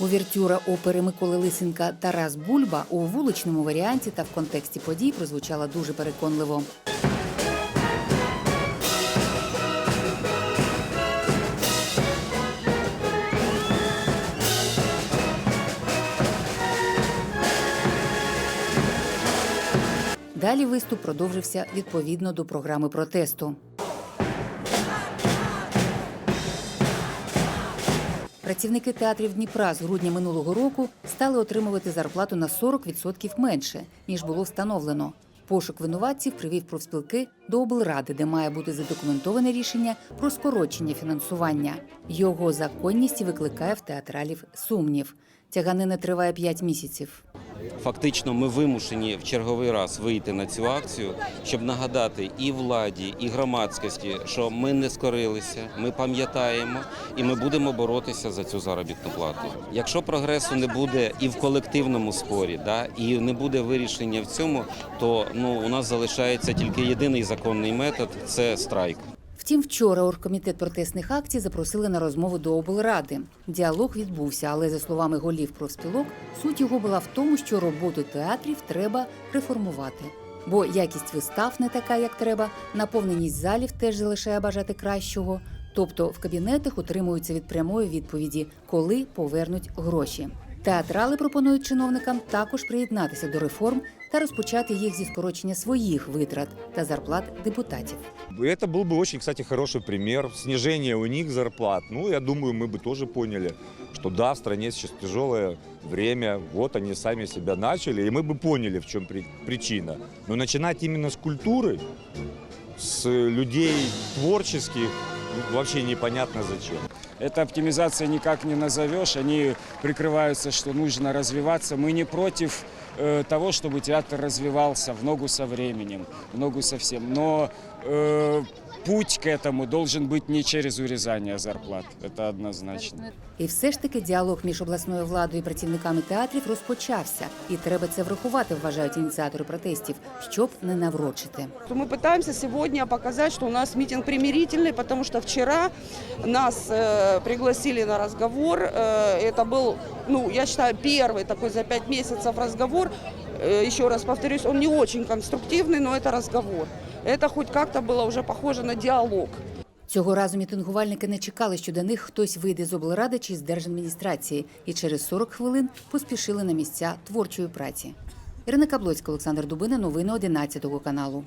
Увертюра опери Миколи Лисенка Тарас Бульба у вуличному варіанті та в контексті подій прозвучала дуже переконливо. Далі виступ продовжився відповідно до програми протесту. Працівники театрів Дніпра з грудня минулого року стали отримувати зарплату на 40% менше, ніж було встановлено. Пошук винуватців привів профспілки до облради, де має бути задокументоване рішення про скорочення фінансування. Його законність викликає в театралів сумнів. Тяганина триває 5 місяців. Фактично, ми вимушені в черговий раз вийти на цю акцію, щоб нагадати і владі, і громадськості, що ми не скорилися, ми пам'ятаємо і ми будемо боротися за цю заробітну плату. Якщо прогресу не буде і в колективному спорі, да, і не буде вирішення в цьому, то ну у нас залишається тільки єдиний законний метод це страйк. Втім, вчора оргкомітет протестних акцій запросили на розмову до облради. Діалог відбувся, але за словами голів профспілок, суть його була в тому, що роботу театрів треба реформувати. Бо якість вистав не така, як треба, наповненість залів теж залишає бажати кращого. Тобто в кабінетах утримуються від прямої відповіді, коли повернуть гроші. Театрали пропонують чиновникам також приєднатися до реформ та розпочати їх зі скорочення своїх витрат та зарплат депутатів. Это был бы очень, кстати, хороший пример снижения у них зарплат. Ну, я думаю, мы бы тоже поняли, что да, в стране сейчас тяжелое время, вот они сами себя начали, и мы бы поняли, в чем при- причина. Но начинать именно с культуры, с людей творческих, ну, вообще непонятно зачем. Это оптимизация никак не назовешь. Они прикрываются, что нужно развиваться. Мы не против э, того, чтобы театр развивался в ногу со временем, в ногу со всем. Но э, путь к этому должен быть не через урезание зарплат. Это однозначно. І все ж таки діалог між обласною владою і працівниками театрів розпочався, і треба це врахувати, вважають ініціатори протестів, щоб не наврочити. То Мы пытаемся сегодня показать, что у нас митинг примирительный, потому что вчера нас э, пригласили на разговор. Э, это был, ну, я считаю, первый такой за пять месяцев разговор. Э, еще раз повторюсь, он не очень конструктивный, но это разговор. Это хоть как-то было уже похоже на диалог. Цього разу мітингувальники не чекали, що до них хтось вийде з облради чи з держадміністрації, і через 40 хвилин поспішили на місця творчої праці. Ірина Каблоцька, Олександр Дубина, новини 11 каналу.